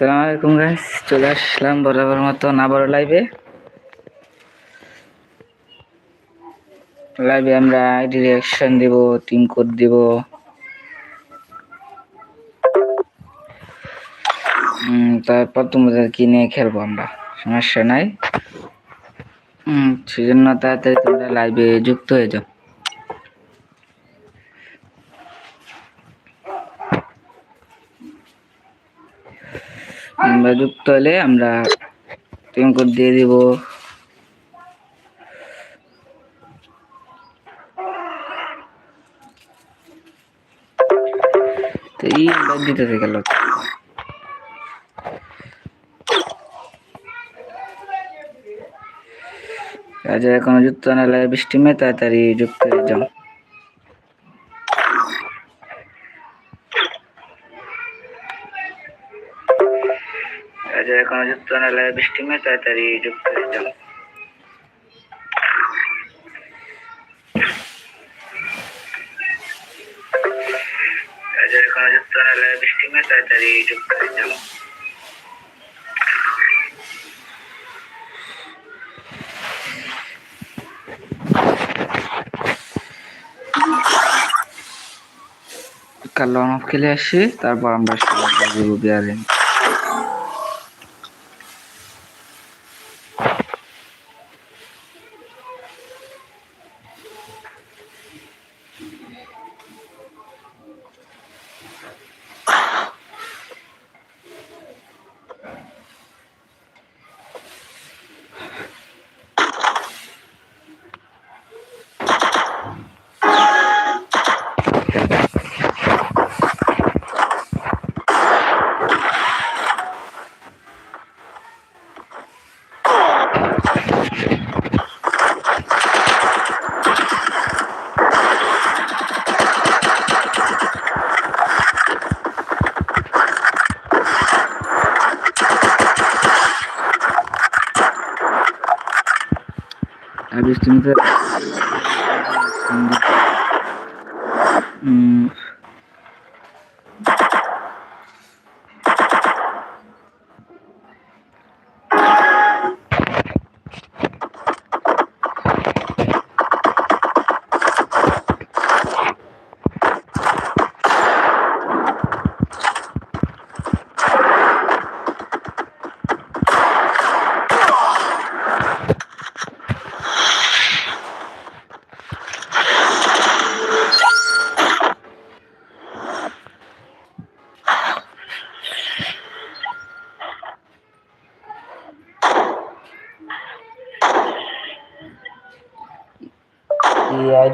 সালাম আলাইকুম গাইস চলে আসলাম বরাবর মতো না বড় লাইভে লাইভে আমরা আইডি রিয়াকশন দিব টিম কোড দিব। তারপর তোমাদের কি নিয়ে খেলব আমরা? সমস্যা নাই। হুম সেজন্য তাড়াতাড়ি তোমরা লাইভে যুক্ত হয়ে যাও। আমরা যুক্ত হলে আমরা টিম কোড দিয়ে দিব। এই দিতে গেল। যারা এখনও যুক্ত না, লাইভ স্ট্রিমে তাড়াতাড়ি যুক্ত হয়ে যাও। লাইভ স্ট্রিমে তাড়াতাড়ি যুক্ত যাও যারা এখনও যুক্ত না লাইভ স্ট্রিমে তাড়াতাড়ি যুক্ত হয়ে কাল লন অফ খেলে আসি, তারপর আমরা সবাই বিয়ারে আর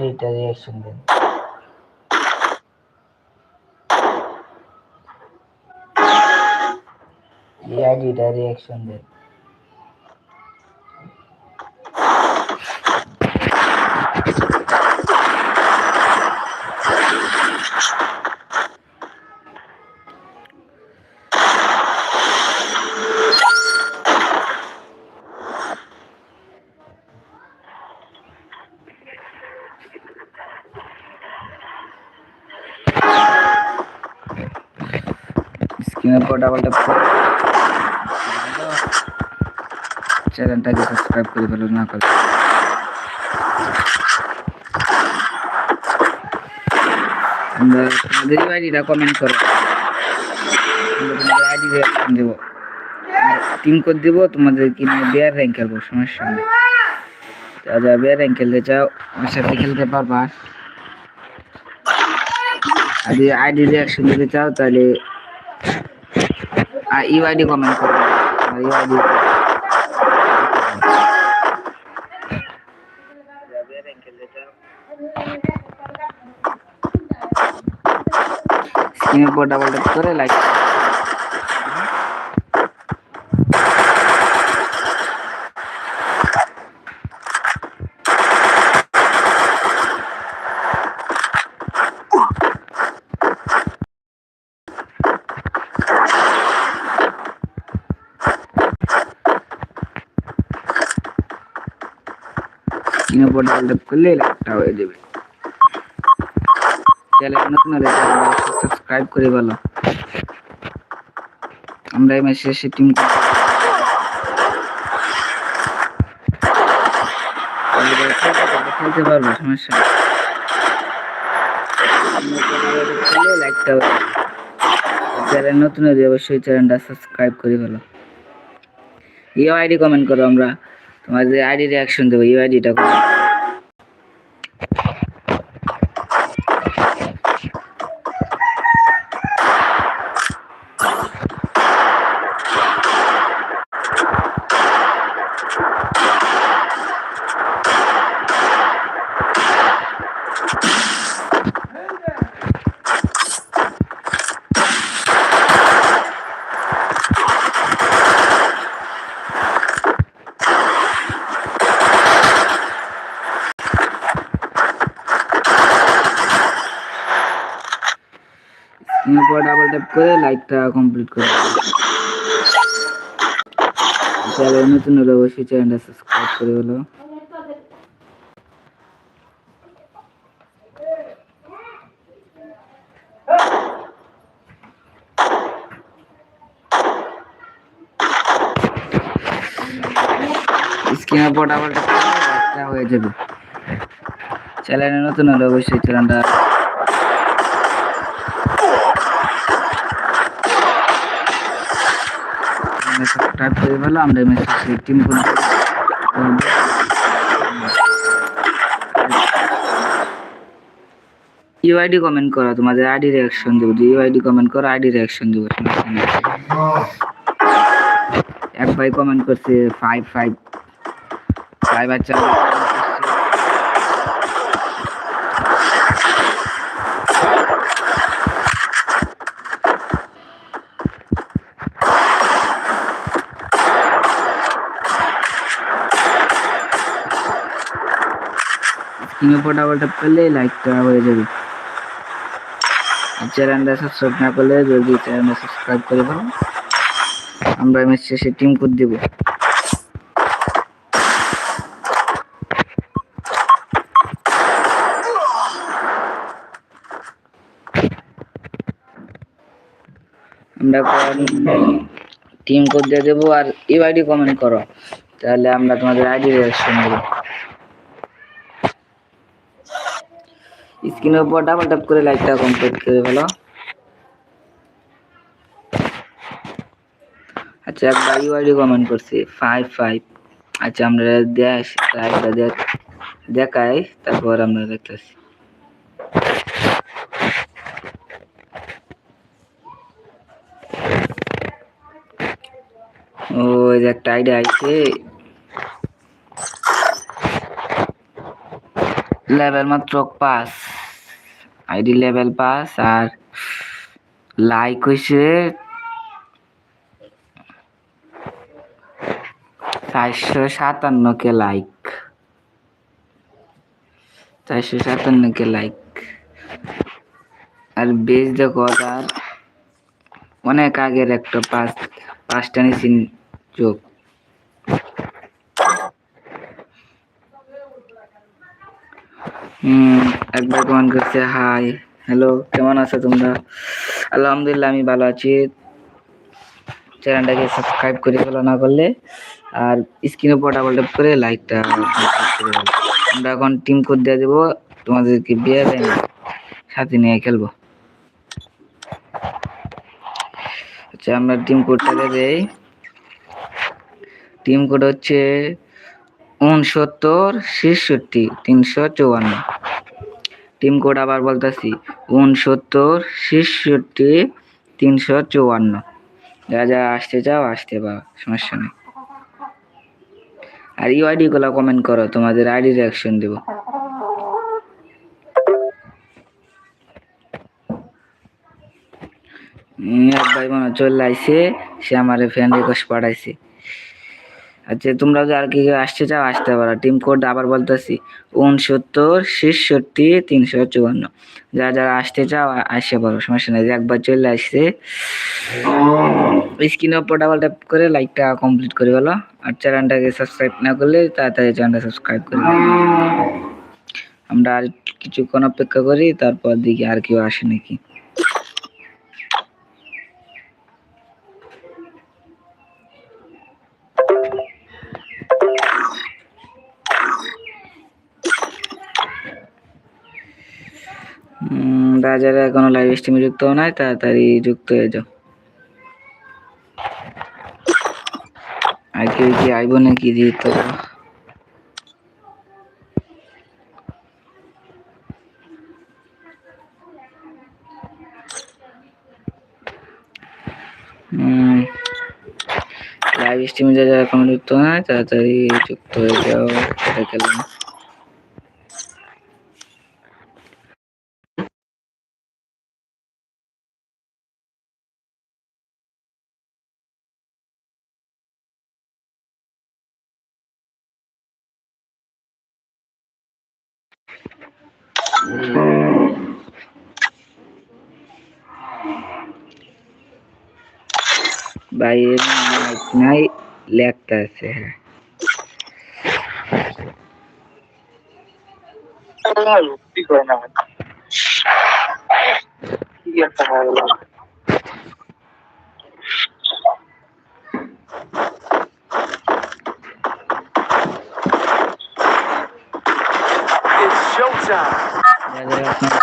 এই আইডিটা রিয়াকশন দেন এই আইডিটা রিয়াকশন পর ডাবল ট্যাপ করে চ্যানেলটাকে সাবস্ক্রাইব করে ফেলো, না করে তোমাদের আইডিটা কমেন্ট করো। তোমাদের আইডি দেবো। টিম কোড দিব, তোমাদের কি নিয়ে বিয়ার র্যাঙ্ক খেলব, সমস্যা নেই। যারা বিয়ার র্যাঙ্ক খেলতে চাও, আমার সাথে খেলতে পারবা। আর যদি আইডি রিয়াকশন দিতে চাও, তাহলে ইউআইডি কমেন্ট করো। ইউআইডি স্ক্রিনের উপর ডাবল ট্যাপ করে লাইক স্ক্রিনের উপর ডাবল ট্যাপ করলে লাইকটা হয়ে যাবে। চ্যানেল নতুন হলে সাবস্ক্রাইব করে ভালো আমরা এই ম্যাচ শেষে টিম খেলতে পারব, সমস্যা চ্যানেল নতুন হলে অবশ্যই চ্যানেলটা সাবস্ক্রাইব করে ফেলো। ইউ আইডি কমেন্ট করো আমরা। তোমাদের আইডি রিয়াকশন দেবো ইউ আইডিটা এরপর ডাবল ট্যাপ করে লাইকটা কমপ্লিট করে চ্যানেল নতুন হলে অবশ্যই চ্যানেলটা সাবস্ক্রাইব করে হলো। স্ক্রিনের পর ডাবল ট্যাপ হয়ে যাবে। চ্যানেলে নতুন হলে অবশ্যই চ্যানেলটা সাবস্ক্রাইব হয়ে গেল আমরা মেসেজ টিম করব ইউআইডি কমেন্ট করো, তোমাদের আইডি রিয়াকশন দেবো ইউআইডি কমেন্ট করো আইডি রিয়াকশন দেবো। এক ভাই কমেন্ট করছে ফাইভ ফাইভ ফাইভ আচ্ছা স্ক্রিনে উপর ডাবল করলে লাইকটা হয়ে যাবে। চ্যানেলটা সাবস্ক্রাইব না করলে জলদি চ্যানেলটা সাবস্ক্রাইব করে ফেলো আমরা ম্যাচ শেষে টিম কোড দেব। আমরা টিম কোড দিয়ে দেবো আর ইউআইডি কমেন্ট করো। তাহলে আমরা তোমাদের আইডি রিয়াকশন দেবো। স্ক্রিনের উপর ডাবল ট্যাপ করে লাইকটা কমপ্লিট করে ফেলো। আচ্ছা একবার ইউআইডি কমেন্ট করছি। ফাইভ ফাইভ আচ্ছা আমরা দেখ লাইকটা দেখ দেখাই, তারপর আমরা দেখতেছি। ও, এই যে একটা আইডিয়া আইছে। লেভেল মাত্র পাঁচ। আইডি লেভেল পাস আর লাইক হইছে চারশো সাতান্ন কে লাইক। চারশো সাতান্ন কে লাইক। আর বেশ দেখো তার অনেক আগের একটা পাঁচ পাঁচটা নিচে যোগ। একবার কমেন্ট করছে হাই হ্যালো কেমন আছো তোমরা? আলহামদুলিল্লাহ, আমি ভালো আছি। চ্যানেলটাকে সাবস্ক্রাইব করে ফেলো না করলে, আর স্ক্রিনে পটা ট্যাপ করে লাইকটা আমরা এখন টিম কোড দিয়ে দেবো। তোমাদেরকে বিয়ে সাথে নিয়ে খেলব। আচ্ছা আমরা টিম কোডটাকে দেই। টিম কোড হচ্ছে উনসত্তর ছেষট্টি, তিনশো চুয়ান্ন। টিম কোড আবার বলতেছি উনসত্তর ছেষট্টি, তিনশো চুয়ান্ন। যা যা আসতে চাও, আসতে পারো, সমস্যা নেই। আর ইউ আইডি গুলো কমেন্ট করো, তোমাদের আইডি রিয়াকশন দেবো। ভাই মনে চলে আইছে, সে আমার ফ্রেন্ড রিকোয়েস্ট পাঠাইছে। আচ্ছা তোমরা যদি আর কি আসতে চাও, আসতে পারো। টিম কোড আবার বলতেছি, উনসত্তর, ছেষট্টি, তিনশো চুয়ান্ন। যারা যারা আসতে চাও আসতে পারো সমস্যা নেই। একবার চলে আসছে স্ক্রিনের উপর ডাবল ট্যাপ করে লাইকটা কমপ্লিট করে গেলো আর চ্যানেলটাকে সাবস্ক্রাইব না করলে তাড়াতাড়ি চ্যানেলটা সাবস্ক্রাইব করে আমরা আর কিছুক্ষণ অপেক্ষা করি, তারপর দেখি আর কেউ আসে নাকি। তোমরা যারা এখনও লাইভ স্ট্রিমে যুক্ত নাই, তাড়াতাড়ি যুক্ত হয়ে যাও। আর কেউ কি আইব নাকি দিত লাইভ স্ট্রিমে যারা যারা এখনও যুক্ত নাই, তাড়াতাড়ি যুক্ত হয়ে যাও এটা খেলাম বাইরে মাইক নাই লেখটা আছে হ্যাঁ কি করে না কি একটা হয়ে গেল It's showtime. যারা যারা এখনও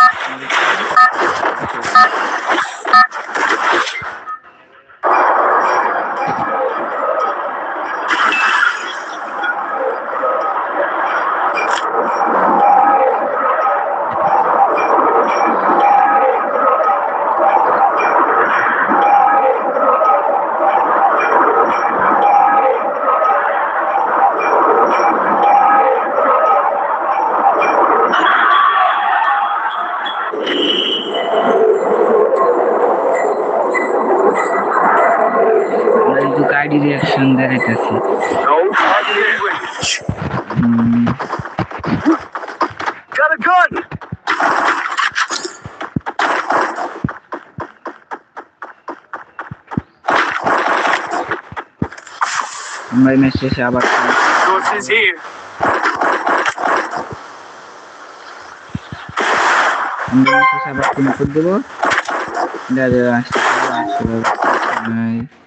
আমরা কিন্তু কাইডি রিয়াকশন দেখাইতেছি No target range. Um, Got a gun. আমরা এই ম্যাচ শেষে আবার Sources here. আমরা ম্যাচ শেষে আবার তিন ফুট দেবো যারা যারা আসতে পারবে আসতে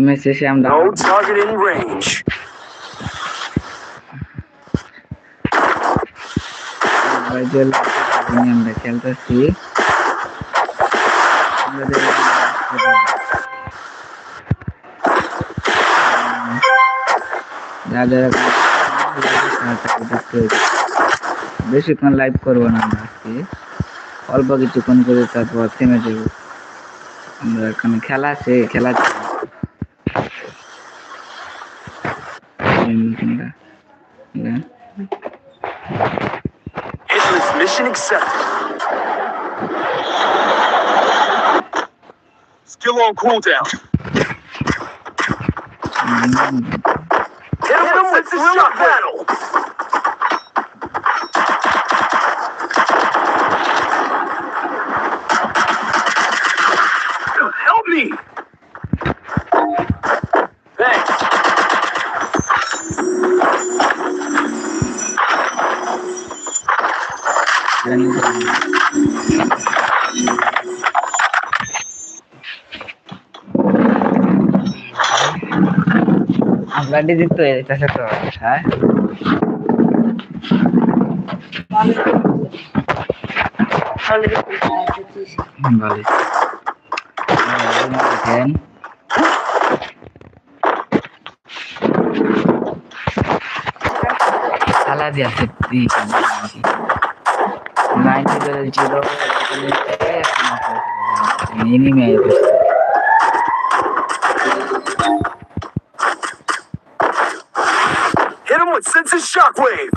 ম্যাচ শেষে আমরা No target in range. নিয়ে আমরা খেলতেছি আমাদের যারা। বেশিক্ষণ লাইভ করব না আমরা আজকে অল্প কিছুক্ষণ করে তারপর থেমে দেবো আমরা এখানে খেলা আছে খেলা on cooldown. Hit him with the shot battle. Help me. Thanks. আমরা ডিজিট তো এটাছে তো হ্যাঁ ভালো দেখেন। সালাদি আছে নাইনটি ছিল enemy shockwave!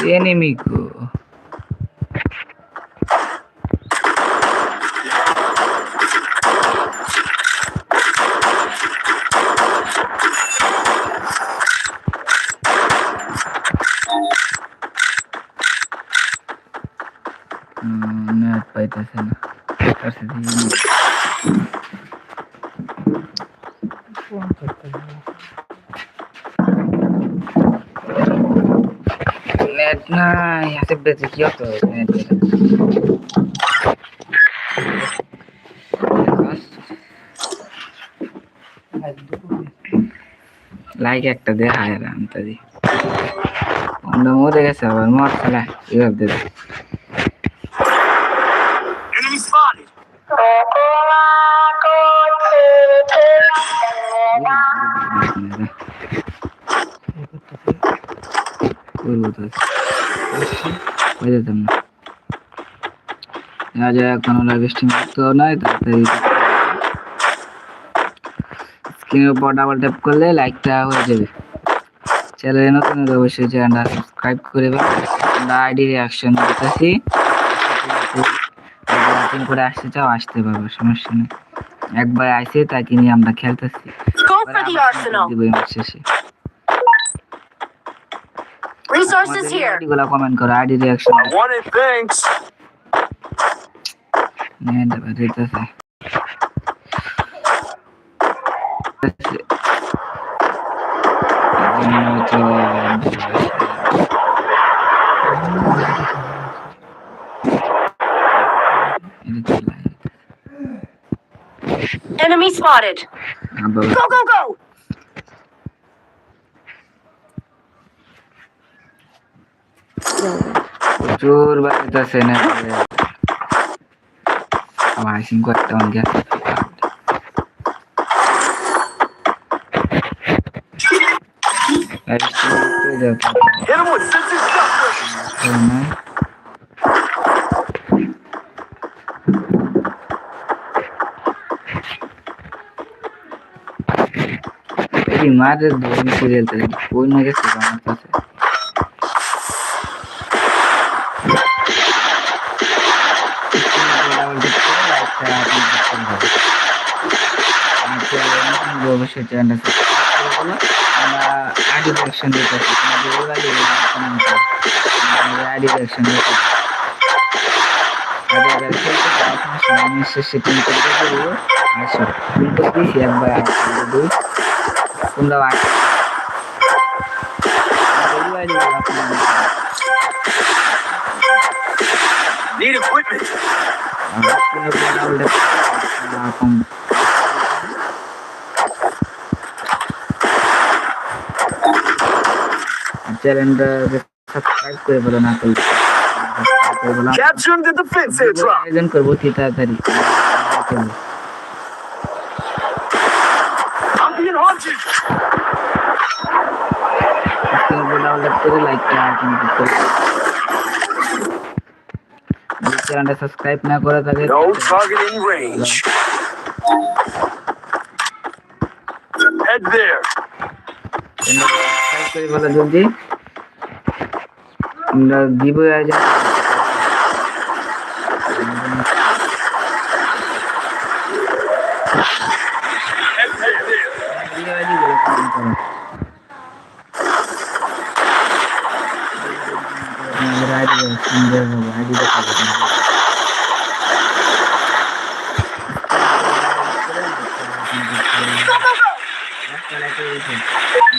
The enemy. Net নাই, হাতে বেঁচে কি হতো লাইক একটা দে হায় রামতা দি অন্য মরে গেছে আবার মর খেলা এবার দে হয়ে যেতাম না। কোনো লাইভ স্ট্রিম নয় তাড়াতাড়ি স্ক্রিনের উপর ডাবল ট্যাপ করলে লাইকটা হয়ে যাবে। চ্যানেলে নতুন হলে অবশ্যই চ্যানেলটা সাবস্ক্রাইব করে আইডি রিয়াকশন দিতেছি। নতুন করে আসতে চাও আসতে পারব সমস্যা নেই। একবার আইসে তাকে নিয়ে আমরা খেলতেছি। শেষে। Resources here. গুলা কমেন্ট করো ID reaction I want it, thanks. নিয়ে দেবে দিতেছে Enemy spotted. Go, go, go. প্রচুর বাড়িতেছে না? আমার সিং করতে অন গেছে। Hit him with senses shockwave. মারে ধরে সিরিয়াল তো আমি শেষে পিন করে দেবো আসো পিন করে দিয়েছি একবার আগে করে দিই তোমরা আগে আইডি Need equipment. এরকম চ্যানেলটা সাবস্ক্রাইব করে বলো না করলে. আয়োজন করব কি তাড়াতাড়ি চ্যানেলটা সাবস্ক্রাইব না করে থাকে. Head there. সাবস্ক্রাইব করে বলো জলদি আমরা দিব.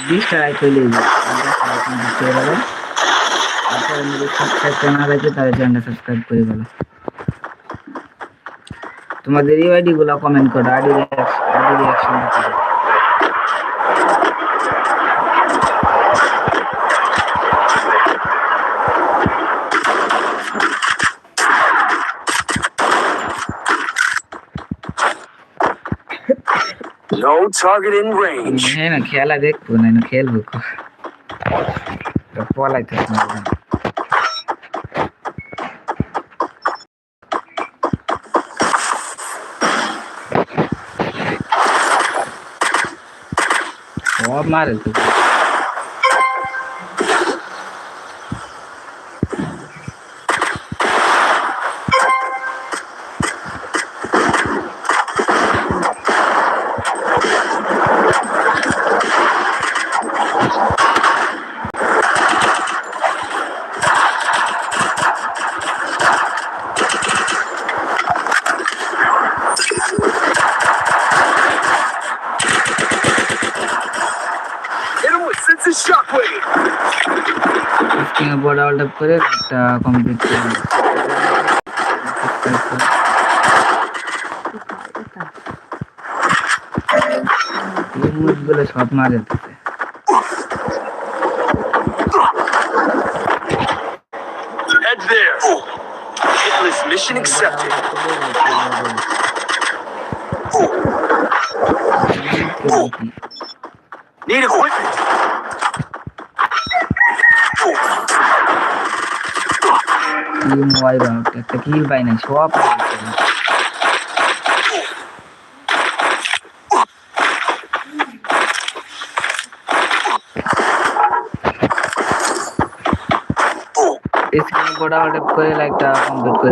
বিশ টাকায় চলে যাবে সাবস্ক্রাইব না রয়েছে তাহলে চ্যানেলটা সাবস্ক্রাইব করে গেল তোমাদের এই আইডি গুলো কমেন্ট করো আইডি আইডি রিয়াকশন করো No target in range. হ্যাঁ না খেলা দেখব না না খেলব amarelo. করে একটা কমপ্লিট করে নিই। এই মুখগুলো সব মারে দিতে Head there. Hitless mission accepted. Need equipment. কি মোবাইল একটা কিল পাই নাই সব স্ক্রিনে বড় অল্ট করে লাইকটা কমপ্লিট করে